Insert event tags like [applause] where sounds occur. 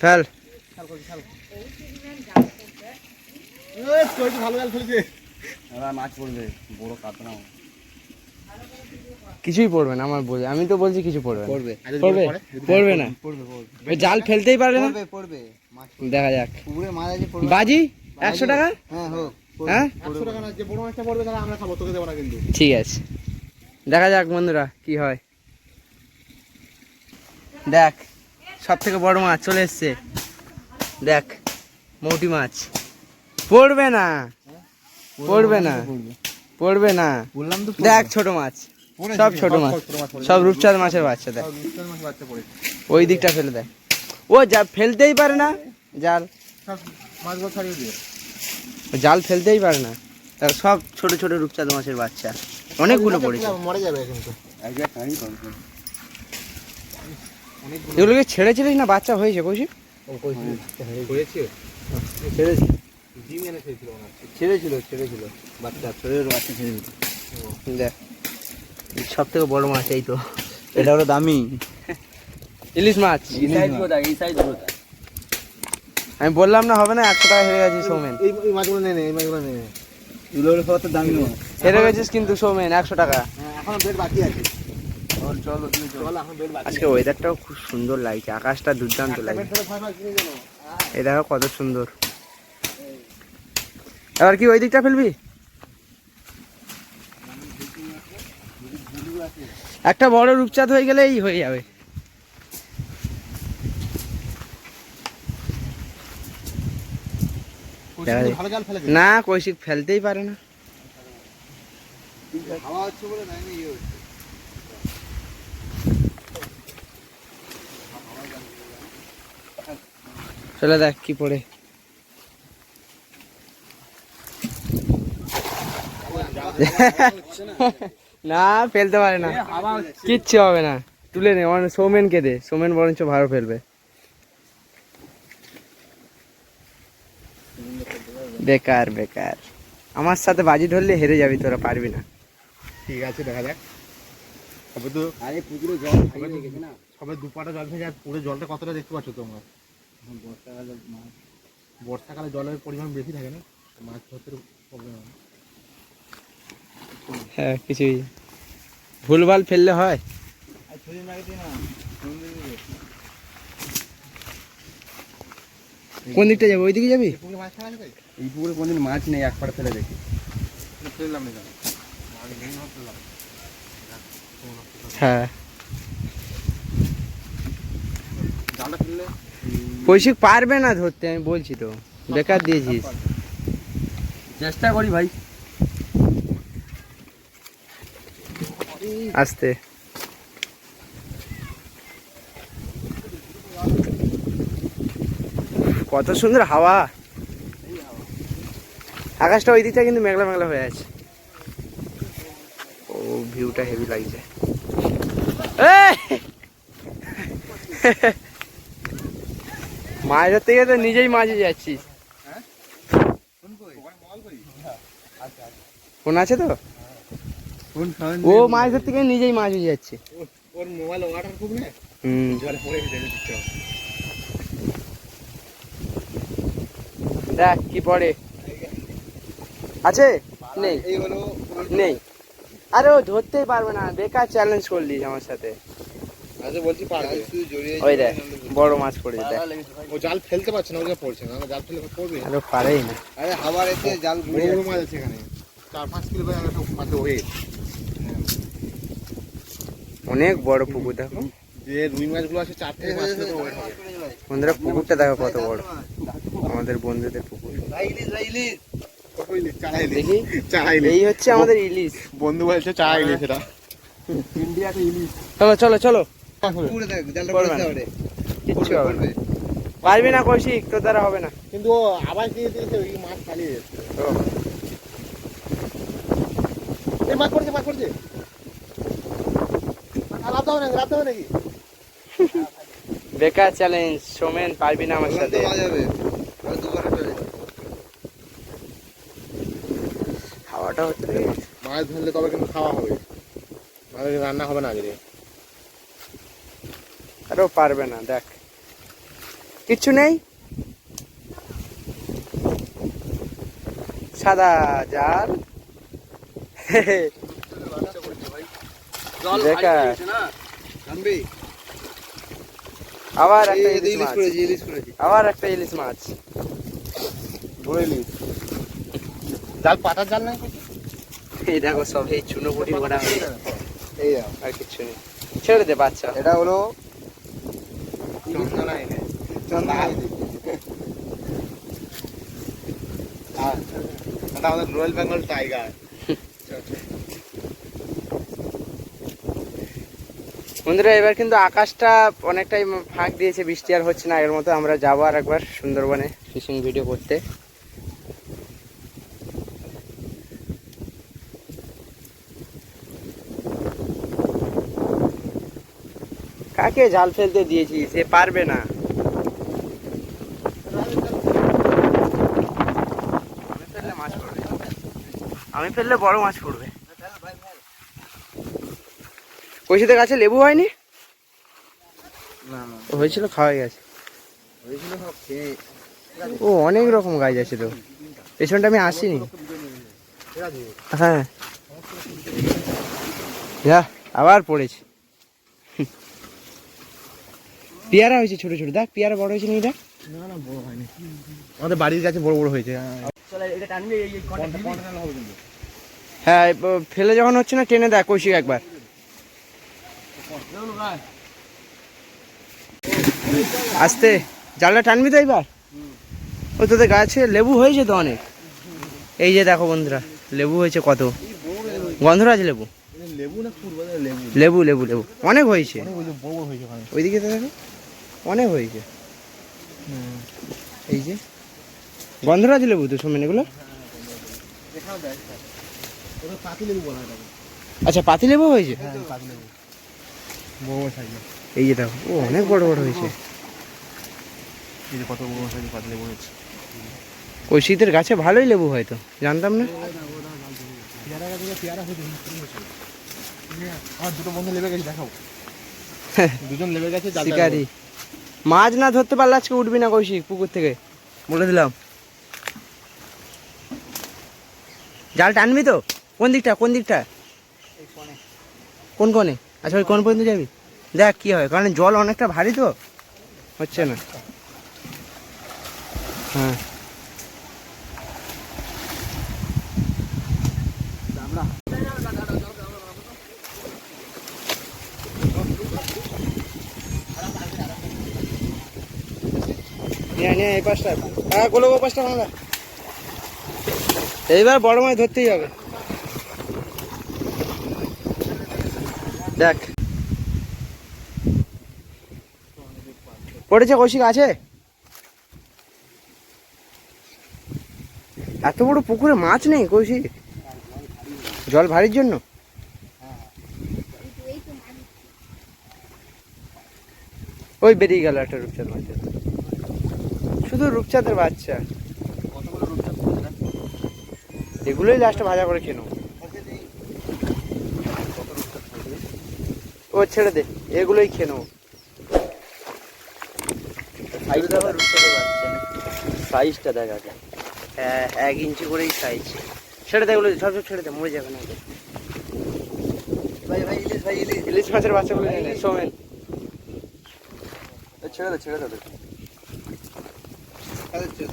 Fail. কিছুই পড়বে না আমার বলে আমি তো বলছি কিছু পড়বে না। পড়বে। পড়বে? পড়বে না? পড়বে পড়বে। জাল ফেলতেই পারবে না? পড়বে দেখা যাক। মাছ আছে পড়বে। বাজি? একশো টাকা? হ্যাঁ হোক হ্যাঁ? একশো টাকা না যে বড় মাছটা পড়বে তাহলে আমরা খাব তোকে দেবো না ঠিক আছে। দেখা যাক বন্ধুরা কি হয়। দেখ। সব থেকে বড় মাছ চলে এসছে। দেখ মৌটি মাছ। পড়বে না। পড়বে না। পড়বে না। বললাম তো দেখ ছোট মাছ। সব ছোট মাছ। সব রূপচাঁদ মাছের বাচ্চা দেখ। ওই দিকটা ফেলে দেয় ও যা ফেলতেই পারে না। জাল। জাল ফেলতেই পারে না। তার সব ছোট ছোট রূপচাঁদ মাছের বাচ্চা। অনেকগুলো পড়েছে। মরে যাবে কিন্তু এগুলোকে ছেড়েছিলিস না? বাচ্চা হয়েছে কৌশিক হয়েছে ছেড়েছি। ডিম এনে খেয়েছিল হচ্ছে ছেড়েছিল ছেড়েছিল। বাচ্চা ছোট ছোট বাচ্চা ছেড়ে দিত দেখ। সব থেকে বড় মাছ এই তো। এটা হলো দামি। ইলিশ মাছ। আমি বললাম না হবে না একশো টাকা হেরে গেছি সৌমেন। এই মাছগুলো নে নে এই মাছগুলো নে। নে এগুলো হলো সব দামি মাছ। হেরে গেছিস কিন্তু সৌমেন একশো টাকা। হ্যাঁ এখনও বাকি আছে। আজকে ওয়েদারটাও খুব সুন্দর লাগছে, আকাশটা দুর্দান্ত লাগছে। এই দেখো কত সুন্দর। এবার কি ওই দিকটা ফেলবি? একটা বড় রূপচাঁদ হয়ে গেলেই হয়ে যাবে। না, কৈশিক ফেলতেই পারে না। হচ্ছে বলে নাই না ইয়ে হচ্ছে চলে দেখ কি পড়ে। না ফেলতে পারে না। কিচ্ছু হবে না। তুলে নে মানে সৌমেনকে দে। সৌমেন বরঞ্চ ভালো ফেলবে। বেকার বেকার। আমার সাথে বাজি ধরলে হেরে যাবি তোরা পারবি না। ঠিক আছে দেখা যাক। তবে তো আরে পুকুরে জল সবে দুপাটা জল ভেজে আর পুরো জলটা কতটা দেখতে পাচ্ছ তোমরা? এখন বর্ষাকালে মাছ বর্ষাকালে জলের পরিমাণ বেশি থাকে না মাছ ধরতে প্রবলেম হয় হ্যাঁ কিছুই। ভুলভাল ফেললে হয়। কোন দিকটা যাব? ওই দিকে যাবি? এই পুকুরে কোনদিন মাছ নেই এক পাড়ে ফেলে দেখি। ফেললাম হ্যাঁ। জালটা ফেললে? কৌশিক পারবে না ধরতে আমি বলছি তো। বেকার দিয়েছিস। চেষ্টা করি ভাই। আসতে। কত সুন্দর হাওয়া। আকাশটা ওই দিকটা কিন্তু মেঘলা মেঘলা হয়ে আছে। ও ভিউটা হেভি লাগছে! মাছ ধরতে গিয়ে তো নিজেই মাঝে যাচ্ছিস। ফোন আছে তো? ও মাছ ধরতে গিয়ে নিজেই মাছ হয়ে যাচ্ছে। ওর মোবাইল ওয়াটার গেছে দেখ কি পড়ে। আছে? নেই। নেই। আরে ও ধরতেই পারবে না। বেকার চ্যালেঞ্জ করলি আমার সাথে। আচ্ছা বলছি পারবে। ওই দেখ বড় মাছ পড়েছে দেখ। ও জাল ফেলতে পারছে না ওটা পড়ছে না জাল ফেললে পড়বে আরে পারেই না। আরে হাওয়ার এতে জাল ঘুরে বড় মাছ আছে এখানে। চার পাঁচ কিলো করে একটা মাছের ওয়েট অনেক বড় পুকুর দেখো। যে রুই মাছগুলো আছে চার থেকে পাঁচ কিলো ওয়েট হবে। বন্ধুরা পুকুরটা দেখো কত বড়। আমাদের বন্ধুদের পুকুর। এই হচ্ছে আমাদের ইলিশ। বন্ধু বলছে চারা ইলিশ এটা ইন্ডিয়াতে ইলিশ। চলো চলো চলো। কিচ্ছু হবে না। পারবি না কৌশিক তোর দ্বারা হবে না। কিন্তু ও আবার দিয়ে দিয়েছে ওই মাছ পালিয়ে যাচ্ছে। এই মাছ পড়ছে মাছ পড়ছে। হবে নাকি লাভ হবে নাকি? বেকার চ্যালেঞ্জ সোমেন পারবি না আমার সাথে। হাওয়াটা হচ্ছে। মাছ ধরলে তবে কিন্তু খাওয়া হবে। রান্না হবে না আজকে আরও পারবে না দেখ। কিচ্ছু নেই? সাদা জাল। না? আবার একটা ইলিশ মাছ। আবার একটা ইলিশ মাছ। বড় ইলিশ জাল পাতার জাল নাই এই দেখো সব এই চুনো পুটি ভরা হয়ে এই আর কিচ্ছু নেই। ছেড়ে দে বাচ্চা। এটা হলো আমাদের বেঙ্গল টাইগার বন্ধুরা, এবার কিন্তু আকাশটা অনেকটাই ফাঁক দিয়েছে, বৃষ্টি আর হচ্ছে না, এর মতো আমরা যাব আর একবার সুন্দরবনে ফিশিং ভিডিও করতে। কাকে জাল ফেলতে দিয়েছি, সে পারবে না। আমি ফেললে মাছ পড়বে। আমি ফেললে বড় মাছ পড়বে। কইসিতে গাছে লেবু হয়নি? হয়েছিল, খাওয়াই গেছে। ও, অনেক রকম গাছ আছে তো। পেছনটা আমি আসিনি। হ্যাঁ। আবার পড়েছে হুম। পেয়ারা হয়েছে ছোট ছোট দেখ পেয়ারা বড় হয়েছে নি দেখ। না না বড় হয়নি। আমাদের বাড়ির কাছে বড় বড় হয়েছে। হ্যাঁ ফেলে যখন হচ্ছে না টেনে দেখ কৌশিক একবার। আসতে জালটা টানবি তো এবার ও তোদের গাছে লেবু হয়েছে তো অনেক? এই যে দেখো বন্ধুরা লেবু হয়েছে কত? গন্ধরাজ লেবু? লেবু লেবু? লেবু লেবু লেবু অনেক হয়েছে। ওইদিকে দেখো। অনেক হয়েছে। এই যে। গন্ধরাজ লেবু তো সোমেন এগুলো? হয়। আচ্ছা পাতি লেবু হয়েছে? হ্যাঁ এই যে দেখো ও অনেক বড় বড় হয়েছে। এই যে কত বড় সাইজের পাতি লেবু হয়েছে ওই শীতের গাছে ভালোই লেবু হয়তো জানতাম না? হয়েছে আমার দুটো বন্ধু লেবে গেছে দেখাও। [laughs] দুজন লেবে গেছে শিকারি। মাছ না ধরতে পারলে আজকে উঠবি না কৌশিক পুকুর থেকে। বলে দিলাম। জাল টানবি তো? কোন দিকটা কোন দিকটা? কোন কোণে? আচ্ছা ওই কোন পর্যন্ত যাবি। দেখ কি হয় কারণ জল অনেকটা ভারী তো। হচ্ছে না। হ্যাঁ। হ্যাঁ পাশটা এইবার বড় মাছ ধরতেই হবে। দেখ। পড়েছে কৌশিক, আছে? এত বড় পুকুরে মাছ নেই কৌশিক? জল ভারীর জন্য? ওই বেরিয়ে গেল একটা রূপচাঁদ মাছ শুধু রূপচাঁদের বাচ্চা। এগুলোই লাস্টে ভাজা করে খেয়ে ও ছেড়ে দে এগুলোই খেয়ে নেব। সাইজটা রূপচাঁদের বাচ্চা সাইজটা দেখ আগে। হ্যাঁ এক ইঞ্চি করেই সাইজ ছেড়ে দে এগুলো সব সব ছেড়ে দে মরে যাবে না ভাই ভাই ইলিশ ভাই ইলিশ। ইলিশ মাছের বাচ্চাগুলো সোমেন ছেড়ে দে ছেড়ে দে 这い、という、